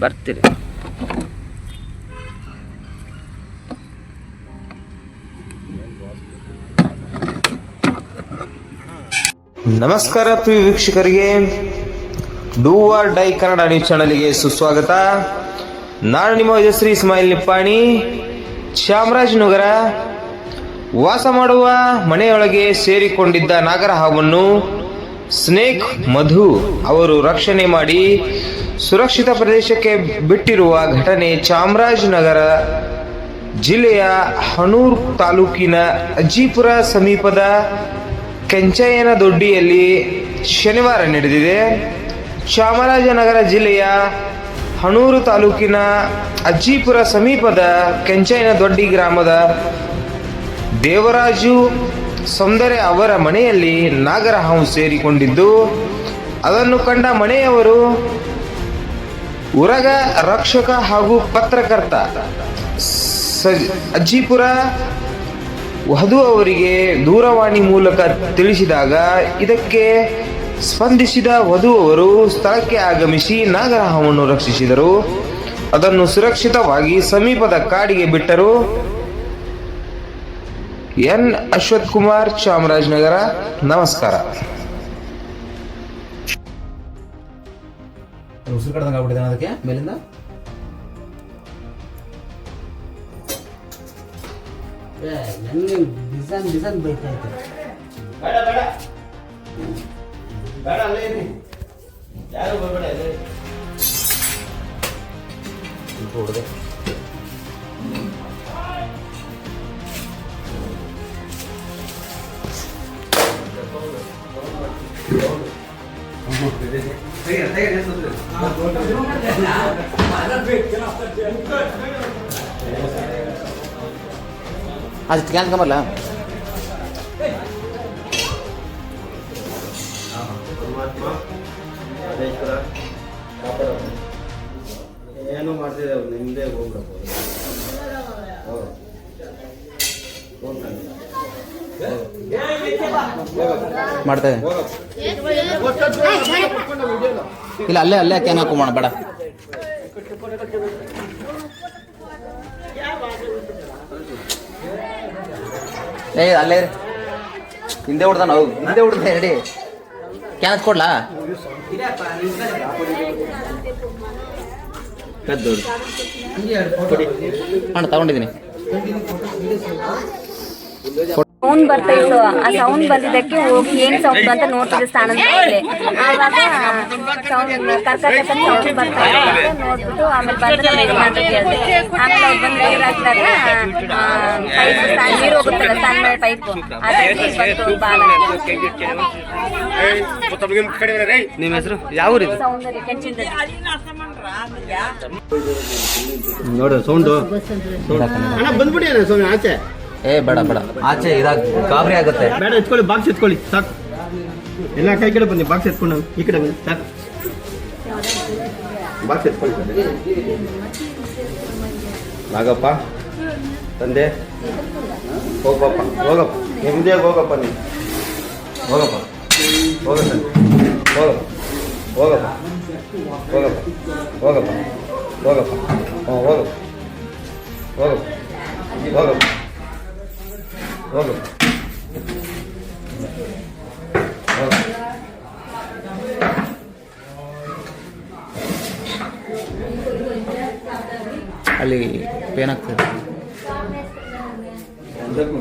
ಬರ್ತೀರಿ. ನಮಸ್ಕಾರ ಪ್ರಿಯ ವೀಕ್ಷಕರಿಗೆ. Do or die Kannada news ಚಾನಲ್ಗೆ ಸುಸ್ವಾಗತ. ನಾನು ನಿಮ್ಮ ಯಶಸ್ವಿ ಇಸ್ಮಾಯಿಲ್ ನಿಪ್ಪಾಣಿ. ಚಾಮರಾಜನಗರ ವಾಸ ಮಾಡುವ ಮನೆಯೊಳಗೆ ಸೇರಿಕೊಂಡಿದ್ದ ನಾಗರಹಾವನ್ನು ಸ್ನೇಕ್ ಮಧು ಅವರು ರಕ್ಷಣೆ ಮಾಡಿ ಸುರಕ್ಷಿತ ಪ್ರದೇಶಕ್ಕೆ ಬಿಟ್ಟಿರುವ ಘಟನೆ ಚಾಮರಾಜನಗರ ಜಿಲ್ಲೆಯ ಹನೂರ್ ತಾಲೂಕಿನ ಅಜ್ಜಿಪುರ ಸಮೀಪದ ಕೆಂಚಯ್ಯನ ದೊಡ್ಡಿಯಲ್ಲಿ ಶನಿವಾರ ನಡೆದಿದೆ. ಚಾಮರಾಜನಗರ ಜಿಲ್ಲೆಯ ಹನೂರು ತಾಲೂಕಿನ ಅಜ್ಜಿಪುರ ಸಮೀಪದ ಕೆಂಚಯ್ಯನ ದೊಡ್ಡಿ ಗ್ರಾಮದ ದೇವರಾಜು ಸೌಂದರ್ಯ ಅವರ ಮನೆಯಲ್ಲಿ ನಾಗರಹಾವು ಸೇರಿಕೊಂಡಿದ್ದು, ಅದನ್ನು ಕಂಡ ಮನೆಯವರು, ಉರಗ ರಕ್ಷಕ ಹಾಗೂ ಪತ್ರಕರ್ತ ಸಜ್, ಅಜ್ಜಿಪುರ ವಧು ಅವರಿಗೆ ದೂರವಾಣಿ ಮೂಲಕ ತಿಳಿಸಿದಾಗ, ಇದಕ್ಕೆ ಸ್ಪಂದಿಸಿದ ವಧು ಅವರು ಸ್ಥಳಕ್ಕೆ ಆಗಮಿಸಿ ನಾಗರಹಾವನ್ನು ರಕ್ಷಿಸಿದರು. ಅದನ್ನು ಸುರಕ್ಷಿತವಾಗಿ ಸಮೀಪದ ಕಾಡಿಗೆ ಬಿಟ್ಟರು. ಎನ್ ಅಶ್ವಥ್ ಕುಮಾರ್ ಚಾಮರಾಜನಗರ ನಮಸ್ಕಾರ. ಉಸಿರು ಕಡ್ದಂಗೆ ಆಗ್ಬಿಟ್ಟಿದೆ ಅದಕ್ಕೆ ಮೇಲಿಂದ. ನನಗೆ ಡಿಸೈನ್ ಡಿಸೈನ್ ಬೈತೈತೆ ಹೊಡೆದೆ. ಅದು ಕ್ಯಾನ್ ಕಮರ್ಲ ಏನು ಮಾಡ್ತಿದ್ದೆ ಅವ್ರು? ನಿಮ್ಮದೇ ಹೋಗ್ಬಿಡಪ್ಪ. ಮಾಡ್ತಾ. ಇಲ್ಲ, ಅಲ್ಲೇ ಅಲ್ಲೇ ಕ್ಯಾನ್ ಹಾಕೋಣ, ಬೇಡ. ಏ, ಅಲ್ಲೇ. ಹಿಂದೆ ಹೊಡ್ದ ನಾವು, ಹಿಂದೆ ಹೊಡ್ದ ರೆಡಿ ಕ್ಯಾನ್ ಕದ್ದೋಡು ಅಣ್ಣ ತಗೊಂಡಿದ್ದೀನಿ ಸೌಂಡ್ ಬರ್ತಾ ಇತ್ತು. ಆ ಸೌಂಡ್ ಬಂದಿದ್ದಕ್ಕೆ ಹೋಗಿ ಏನ್ ಸೌಂಡ್ ಅಂತ ನೋಡ್ತಿದ್ದೆ ಸ್ಥಾನದ ಮೇಲೆ ಆವಾಗ ಸೌಂಡ್ ಸೌಂಡ್ ಬರ್ತಾ ಇತ್ತು. ನೋಡ್ಬಿಟ್ಟು ಆಮೇಲೆ ಬಂದ್ರೆ ಆಮೇಲೆ ಅವ್ರು ಬಂದು ನೀರು ಹಾಕಿದಾಗ ಪೈಪ್ ನೀರು ಹೋಗುತ್ತಲ್ಲ ಪೈಪ್ ಅದಕ್ಕೆ ಬಂತು ಬಾಲ ನಿಮ್ಮ ಹೆಸರು ಯಾವ ಊರಿದು ನೋಡು ಸೌಂಡು ಬಂದ್ಬಿಡಿ ಸೌಂಡ್ ಸ್ವಾಮಿ ಆಚೆ. ಏ ಬೇಡ ಬೇಡ. ಆಚೆ ಇದಾಗ ಗಾಬರಿ ಆಗುತ್ತೆ. ಬೇಡ ಎತ್ಕೊಳ್ಳಿ ಬಾಕ್ಸ್ ಎತ್ಕೊಳ್ಳಿ ಸಾಕು. ಎಲ್ಲ ಕೈ ಕಡೆ ಬನ್ನಿ ಬಾಕ್ಸ್ ಎತ್ಕೊಂಡು ಈ ಕಡೆ ಬನ್ನಿ ಸಾಕು. ಬಾಕ್ಸ್ ಎತ್ಕೊಳ್ಳಿ ನಾಗಪ್ಪ ತಂದೆ. ಹೋಗಪ್ಪ ಹೋಗಪ್ಪ. ನಿಮ್ಮದೇ ಹೋಗಪ್ಪ ನೀನು. ಹೋಗಪ್ಪ ಹೋಗ ತಂದೆ. ಹೋಗಪ್ಪ ಹೋಗಪ್ಪ. ಹೋಗಪ್ಪ ಹೋಗಪ್ಪ. ಹೋಗಪ್ಪ. ಹೋಗಪ್ಪ. ಹೋಗಪ್ಪ. ಹೋಗಪ್ಪ. ಹೋಗಪ್ಪ ಹೋಗಪ್ಪ ಅಲ್ಲಿ ಪೇನ್ ಆಗ್ತದೆ ಎಂತಕ್ಕೂ